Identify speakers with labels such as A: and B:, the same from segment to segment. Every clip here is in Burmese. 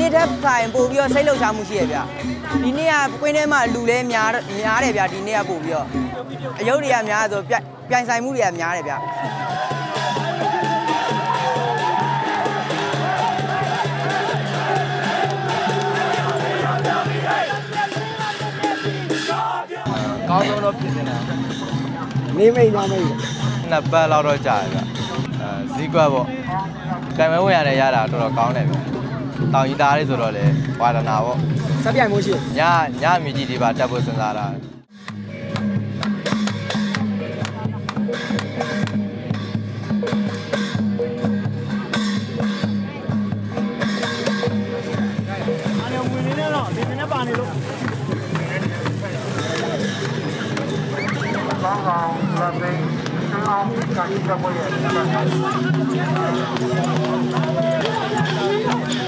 A: နေ့တက်ဆိုင်ပို့ပြီးတော့စိတ်လှုပ်ရှားမှုရှိရဗျဒီနေ့ကကွင်းထဲမှာလူလဲများများတယ်ဗျဒီနေ့ကပို့ပြီးတော့အယုတ်တွေကများဆိုပြိုင်ပြိုင်ဆိုင်မှုတွေကများတယ်ဗျ
B: ကောင်းဆုံးတော့ဖြစ်နေတာ
C: နေမိတ်ညမိတ်
B: နှစ်ပတ်လောက်တော့ကြာတယ်ဗျအဲဈေးကွက်ပေါ့ကံမဲဝင်ရတယ်ရတာတော်တော်ကောင်းတယ်ဗျ တောင်ကြီးသားလေးဆိုတော့လေဝါဒနာပေါ့
C: စက်ပြိုင်မှုရှိ
B: ညညမြကြီးဒီပါတက်ဖို့စဉ်းစားတာ
D: အားလုံးဝင်နေတော့ဒီနေ့ပါနေလို့မ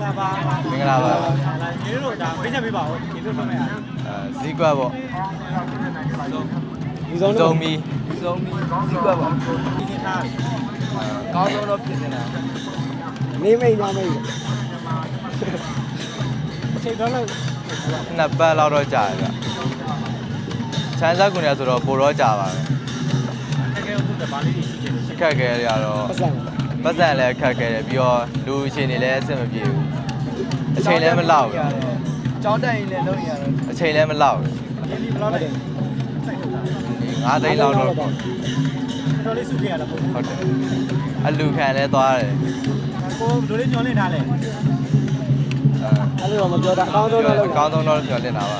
D: ဂလာပါ
B: မင်္ဂလာပါ
D: ဒီလိုဒါဖိတ်ချက်ပေးပါဦးဒီလိုလုပ်မယ်အား
B: အဲဈေးကွက်ပေါ့
C: ဒီဆုံး
B: စုံ
C: တော့
B: ပြီးစုံပြီးဈေးကွက်ပေါ့
D: ဒီနေ့ထား
B: ကောင်းဆုံးတော့ဖြစ်နေတာ
C: နေမိတ်ညမိတ်
D: အချိန်တော့လို့
B: နှစ်ပတ်လောက်တော့ကြာတယ်ဗျချမ်းစားကုန်ရဆိုတော့ပိုတော့ကြာပါပဲ
D: တကယ်ဟုတ်တယ်ဗာလေးတွေရှိတယ်ရှိ
B: ခက်ခဲရတော့
C: ပတ်စံ
B: ပတ်စံလည်းခက်ခဲတယ်ပြီးတော့လူအချိန်တွေလည်းအဆင်မပြေဘူးအချိန်လည်းမလောက်ဘူး
A: ကြောင်းတက်ရင်လည်းလုံးရတယ်
B: အချိန်လည်းမလောက်ဘူး
D: ဒီနေ့ဘယ်လောက်လဲစိုက်ထုတ်တာ
B: 9သိန်းလောက်တော့
D: တော်တော်လေးစုပြရတာပေါ့
B: ဟုတ်တယ်အလူခံလဲသွားတယ်
D: ကိုလိုလေးညှော်လင့်ထားလဲ
B: အဲ
C: အဲ့လိုတော့မပြောတာအကောင်းဆုံးတော့လုပ်
B: အကောင်းဆုံးတော့ပြောတင်တာပါ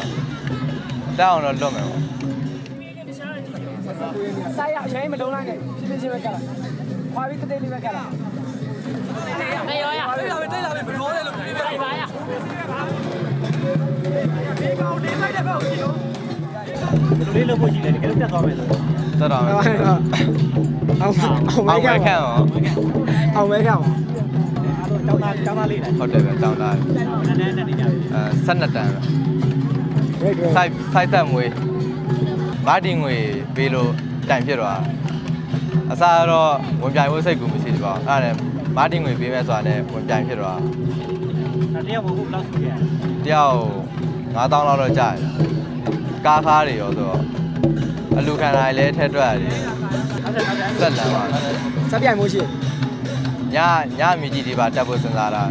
B: တက်အောင်တော့လွတ်မယ်ပေါ့
C: ဆိုင်ရအရင်မလုံးလိုက်နဲ့ဖြည်းဖြည်းချင်းပဲကလာ ခွာပြီးတတိလေးပဲကလာ
D: လိုလေးလုပ်ဖို့ရှိတယ်တကယ်လို့တက်သွားမယ်ဆို
B: တက်တော့မယ်
C: အောင်အောင်အောင်
B: အောင်
C: မဲ
B: မဲ
C: က
B: ခန့်ရော
C: အောင်မဲကအောင်
D: အားလုံးတောင်းတာတောင်းတာလေးလား
B: ဟုတ်တယ်ဗျတောင်းတာ
D: နည်းနည်းနဲ့နေကြပြီ
B: အဲ12တန်းပဲ
C: ရိတ်တွေ
B: စိုက်စိုက်သက်ငွေမာတင်ငွေပေးလို့တိုင်ဖြစ်သွား အစားတော့ဝင်ပြိုင်ဖို့စိတ်ကူမရှိဘူးပေါ့အဲ့ဒါနဲ့မာတင်ငွေပေးမဲ့ဆိုတာနဲ့ဝင်ပြိုင်ဖြစ်သွား
D: ဒါတရားဘုတ်ဘလောက်စုပြရ
B: တယောက်9000လောက်တော့ကြာတယ်ကားကားတွေရောဆိုတော့အလူခံတာတွေလည်းထက်တွက်ရတယ်
D: ဟုတ်တယ်ဟုတ်တယ်
B: ဆက်လမ်းပါ
C: စက်ပြိုင်မှုရှိ
B: ညညမြကြီးဒီပါတက်ဖို့စဉ်းစားတာ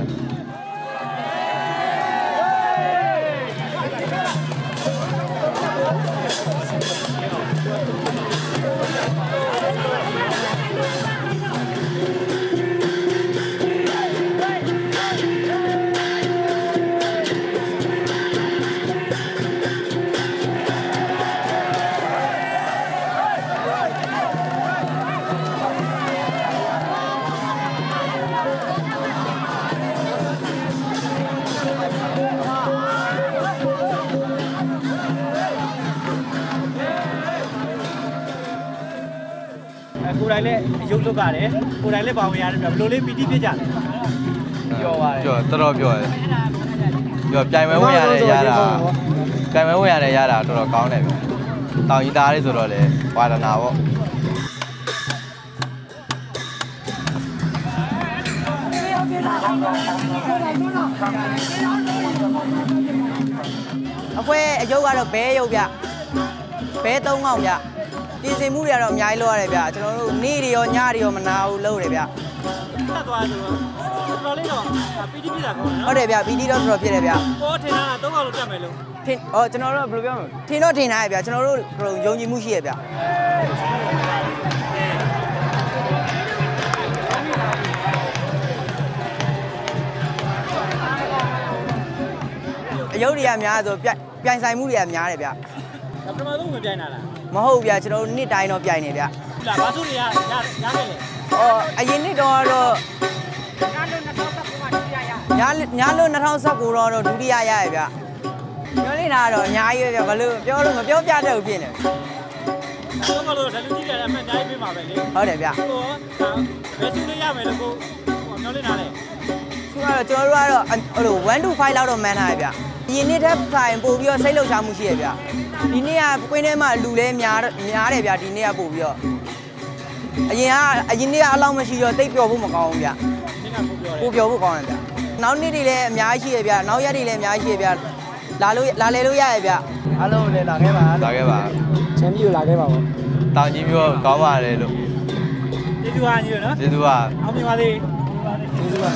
D: တိုင်လည်းအယုတ်လုပ်ရတယ်ကိုယ်တိုင်လည်းပါဝင်ရတယ်ဘယ်လိုလေးပီတိဖြစ်ကြလဲ
B: ပြောပါတယ်ပြောတော်တော်ပြောတယ်ပြောပြိုင်ပွဲဝင်ရတယ်ရတာပြိုင်ပွဲဝင်ရတယ်ရတာတော်တော်ကောင်းတယ်ဗျတောင်ကြီးသားလေးဆိုတော့လေဝါဒနာပေါ့
A: အဖွဲအယုတ်ကတော့ဘဲယုတ်ဗျဘဲသုံးကောင်ဗျ ပြင်ဆင်မှုတွေကတော့အများကြီးလုပ်ရတယ်ဗျကျွန်တော်တို့နေ့တွေရောညတွေရောမနာဘူးလုပ်တယ်ဗျ
D: တက်သွားဆိုတော့တော်တော်လေးတော့ပီတိဖြစ်တာကောင်းတယ်
A: ဟုတ်တယ်ဗျပီတီတော့တော်တော်ဖြစ်တယ်ဗျ
D: ကိုထင်တာတော့ကောင်လို့တက်မယ်လို့
A: ထင်အော်ကျွန်တော်တို့ဘယ်လိုပြောမလဲထင်တော့ထင်ထားရဗျကျွန်တော်တို့ယုံကြည်မှုရှိရဗျအယုတ်တွေကများဆိုပြိုင်ပြိုင်ဆိုင်မှုတွေကများတယ်ဗျ
D: ဒါပထမဆုံးဝင်ပြိုင်လာလား
A: မဟုတ်ဗျကျွန်တော်တို့နှစ်တိုင်းတော့ပြိုင်နေဗျ
D: ဟုတ်လားဘာလို့ရရရခဲ့လဲ
A: အော်အရင်နှစ်တော့တော့
C: ကားလို့2019မှာဒုတိယရ
A: ညာညာလို့2019တော့တော့ဒုတိယရရဗျပြောနေတာကတော့အများကြီးပဲဗျဘလို့ပြောလို့မပြောပြတတ်ဘူးဖြစ်နေ
D: တော့မလို့ဒါလူကြီးတယ်အမှန်တိုင်းပေးမှာပဲလေ
A: ဟုတ်တယ်ဗျ
D: ဟိုဒါဘယ်သူလေးရမယ်လို့ကိုဟိုမျောလင်းလာတယ်
A: ခုကတော့ကျွန်တော်တို့ကတော့ဟိုလို1 to 5လောက်တော့မှန်းထားရဗျအရင်နှစ်ထက်ဆိုင်ပို့ပြီးတော့စိတ်လှုပ်ရှားမှုရှိရဗျ ဒီနေ့ကကွင်းထဲမှာလူလဲများများတယ်ဗျာဒီနေ့ကပို့ပြီးတော့အရင်ကအရင်နေ့ကအလောက်မရှိတော့တိတ်ပျော်ဖို့မကောင်းဘူးဗျာ
D: ပို့
A: ပျော်ဖို့ကောင်းတယ်ဗျာနောက်နေ့တွေလည်းအများကြီးရှိရဗျာနောက်ရက်တွေလည်းအများကြီးရှိရဗျာလာလို့လာလေလို့ရရဗျာအားလုံးလည်းလာခဲ့ပါ
B: လာခဲ့ပါ
C: ချန်ပီယံလာခဲ့ပါဗော
B: တောင်ကြီးမျိုးကောင်းပါလေလို့
D: ကျေးဇူးပါညီတို့နော်
B: ကျေးဇူးပါ
D: အောင်မြင်ပါစေ
C: ကျေးဇူးပါ